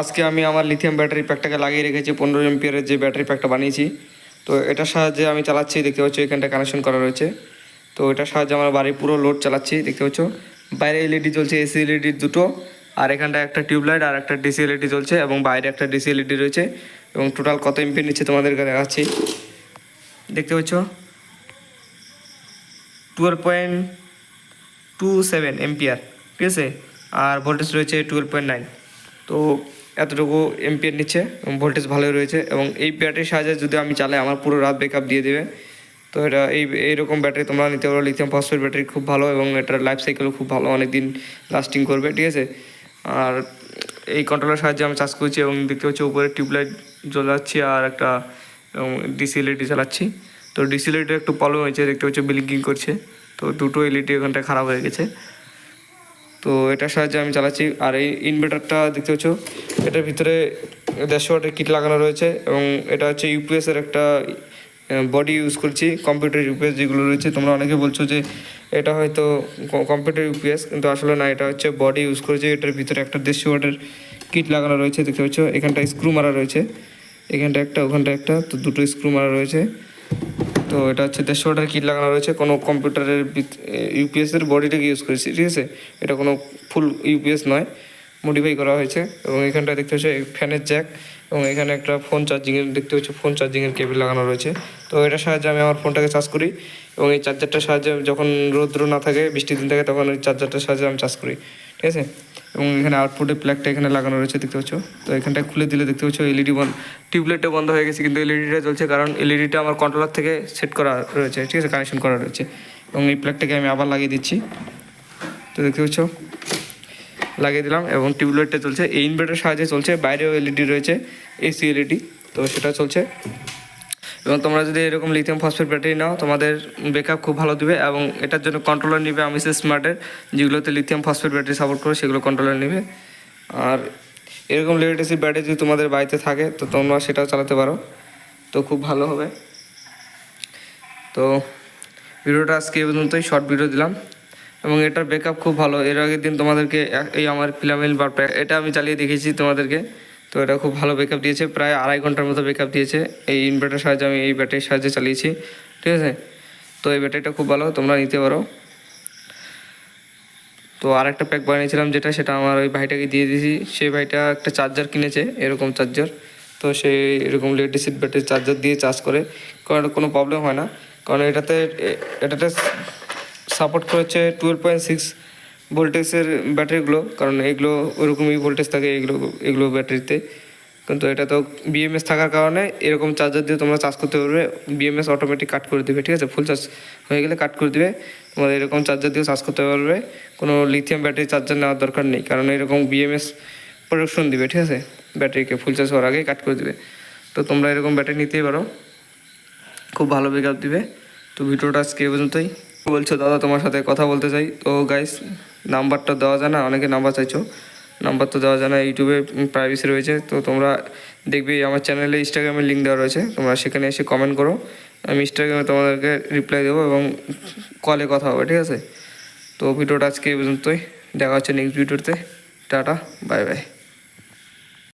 আজকে আমি আমার লিথিয়াম ব্যাটারি প্যাকটাকে লাগিয়ে রেখেছি, পনেরো এমপিয়ারের যে ব্যাটারি প্যাকটা বানিয়েছি। তো এটার সাহায্যে আমি চালাচ্ছি, দেখতে পাচ্ছ এখানটা কানেকশন করা রয়েছে। তো এটার সাহায্যে আমার বাড়ির পুরো লোড চালাচ্ছি, দেখতে পাচ্ছ। বাইরে এলইডি চলছে এসি এলইডি দুটো, আর এখানটা একটা টিউবলাইট আর একটা ডিসি এলইডি চলছে এবং বাইরে একটা ডিসি এলইডি রয়েছে। এবং টোটাল কত এমপিয়ার নিচ্ছে তোমাদেরকে দেখাচ্ছি। দেখতে পাচ্ছ? Twelve point two seven ampere ঠিক আছে? আর ভোল্টেজ রয়েছে টুয়েলভ পয়েন্ট নাইন তো এতটুকু এমপিয়ার নিচ্ছে ভোল্টেজ ভালোই রয়েছে, এবং এই ব্যাটারির সাহায্যে যদি আমি চালাই, আমার পুরো রাত ব্যাকআপ দিয়ে দেবে। তো এটা এই, এইরকম ব্যাটারি তোমরা নিতে পারো লিথিয়াম ফসফেট ব্যাটারি খুব ভালো, এবং এটার লাইফ সাইকেলও খুব ভালো অনেক দিন লাস্টিং করবে, ঠিক আছে? আর এই কন্ট্রোলের সাহায্যে আমি চার্জ করছি, এবং দেখতে পাচ্ছি উপরে টিউবলাইট জ্বলাচ্ছি, আর একটা ডিসি এলইডি চালাচ্ছি তো ডিসি এলইডির একটু প্রবলেম হয়েছে, দেখতে পাচ্ছি ব্লিঙ্কিং করছে, তো দুটো এলইডি ওখানটা খারাপ হয়ে গেছে। তো এটার সাহায্যে আমি চালাচ্ছি। আর এই ইনভার্টারটা দেখতে পাচ্ছ, এটার ভিতরে দেড়শো ওয়াটের কিট লাগানো রয়েছে এবং এটা হচ্ছে ইউপিএসের একটা বডি ইউজ করছি কম্পিউটার ইউপিএস যেগুলো রয়েছে। তোমরা অনেকে বলছো যে এটা হয়তো কম্পিউটার ইউপিএস কিন্তু আসলে না, এটা হচ্ছে বডি ইউজ করেছি। এটার ভিতরে একটা দেড়শো ওয়াটের কিট লাগানো রয়েছে, দেখতে পাচ্ছ। এখানটা স্ক্রু মারা রয়েছে এখানটা একটা ওখানটা একটা, তো দুটো স্ক্রু মারা রয়েছে। তো এটা হচ্ছে দেড়শো ওয়াটের কিট লাগানো রয়েছে। কোনো কম্পিউটারের ইউপিএসের বডিটাকে ইউজ করেছি, ঠিক আছে? এটা কোনো ফুল ইউপিএস নয় মডিফাই করা হয়েছে। এবং এখানটা দেখতে হচ্ছে ফ্যানের জ্যাক এবং এখানে একটা ফোন চার্জিংয়ের দেখতে হচ্ছে ফোন চার্জিংয়ের কেবিল লাগানো রয়েছে। তো এটার সাহায্যে আমি আমার ফোনটাকে চার্জ করি এবং এই চার্জারটার সাহায্যে যখন রৌদ্র না থাকে, বৃষ্টির দিন থাকে, তখন ওই চার্জারটার সাহায্যে আমি চার্জ করি, ঠিক আছে? এবং এখানে আউটপুটের প্লাগটা এখানে লাগানো রয়েছে, দেখতে পাচ্ছ? তো এখানটা খুলে দিলে দেখতে পাচ্ছ এলইডি বন্ধ টিউবলাইটটা বন্ধ হয়ে গেছে, কিন্তু এলইডিটা চলছে কারণ এলইডিটা আমার কন্ট্রোলার থেকে সেট করা রয়েছে, ঠিক আছে? কানেকশন করা রয়েছে। এবং এই প্লাগটাকে আমি আবার লাগিয়ে দিচ্ছি। তো দেখতে পাচ্ছ? লাগিয়ে দিলাম এবং টিউবলাইটটা চলছে এই ইনভার্টারের সাহায্যে চলছে, বাইরেও এলইডি রয়েছে এসি এলইডি তো সেটা চলছে। এবং তোমরা যদি এরকম লিথিয়াম ফসফেট ব্যাটারি নাও, তোমাদের ব্যাকআপ খুব ভালো দিবে এবং এটার জন্য কন্ট্রোলার নিবে আমি সে স্মার্টের যেগুলোতে লিথিয়াম ফসফেট ব্যাটারি সাপোর্ট করে সেগুলো কন্ট্রোলার নিবে। আর এরকম লেটেসি ব্যাটারি যদি তোমাদের বাড়িতে থাকে, তো তোমরা সেটাও চালাতে পারো। তো খুব ভালো হবে। তো ভিডিওটা আজকে এই পর্যন্তই শর্ট ভিডিও দিলাম। এবং এটার ব্যাকআপ খুব ভালো। এর আগের দিন তোমাদেরকে এই আমার ফিলামেল প্যাক এটা আমি চালিয়ে দেখেছি তোমাদেরকে। তো এটা খুব ভালো ব্যাকআপ দিয়েছে। প্রায় আড়াই ঘণ্টার মতো ব্যাকআপ দিয়েছে। এই ইনভার্টার সাহায্যে আমি এই ব্যাটারির সাহায্যে চালিয়েছি। ঠিক আছে? তো এই ব্যাটারিটা খুব ভালো, তোমরা নিতে পারো। তো আর একটা প্যাক বানিয়েছিলাম যেটা, সেটা আমার ওই ভাইটাকে দিয়ে দিয়েছি। সেই ভাইটা একটা চার্জার কিনেছে, এরকম চার্জার তো সে এরকম লেডিসিড ব্যাটারি চার্জার দিয়ে চার্জ করে। কারণ কোনো প্রবলেম হয় না। কারণ এটাতে এটাতে সাপোর্ট করেছে টুয়েলভ পয়েন্ট সিক্স ভোল্টেজের ব্যাটারিগুলো, কারণ এগুলো ওরকমই ভোল্টেজ থাকে, এগুলো এগুলো ব্যাটারিতে। কিন্তু এটা তো বিএমএস থাকার কারণে এরকম চার্জার দিয়ে তোমরা চার্জ করতে পারবে বিএমএস অটোমেটিক কাট করে দেবে, ঠিক আছে? ফুল চার্জ হয়ে গেলে কাট করে দেবে। তোমরা এরকম চার্জার দিয়েও চার্জ করতে পারবে, কোনো লিথিয়াম ব্যাটারি চার্জার নেওয়ার দরকার নেই, কারণ এরকম বিএমএস প্রোডাকশন দিবে, ঠিক আছে? ব্যাটারিকে ফুল চার্জ হওয়ার আগেই কাট করে দেবে। তো তোমরা এরকম ব্যাটারি নিতেই পারো। খুব ভালো ব্যাকআপ দিবে। তো ভিডিওটা আজকে এই পর্যন্তই। বলছো দাদা? তোমার সাথে কথা বলতে চাই। তো গাইস নাম্বারটা দেওয়া যায় না? অনেকে নাম্বার চাইছো। নাম্বার তো দেওয়া যায় না, ইউটিউবে প্রাইভেসি রয়েছে। তো তোমরা দেখবে আমার চ্যানেলে ইনস্টাগ্রামের লিঙ্ক দেওয়া রয়েছে। তোমরা সেখানে এসে কমেন্ট করো। আমি ইনস্টাগ্রামে তোমাদেরকে রিপ্লাই দেবো এবং কলে কথা হবে, ঠিক আছে? তো ভিডিওটা আজকে এই পর্যন্তই। দেখা হচ্ছে নেক্সট ভিডিওতে টাটা বাই বাই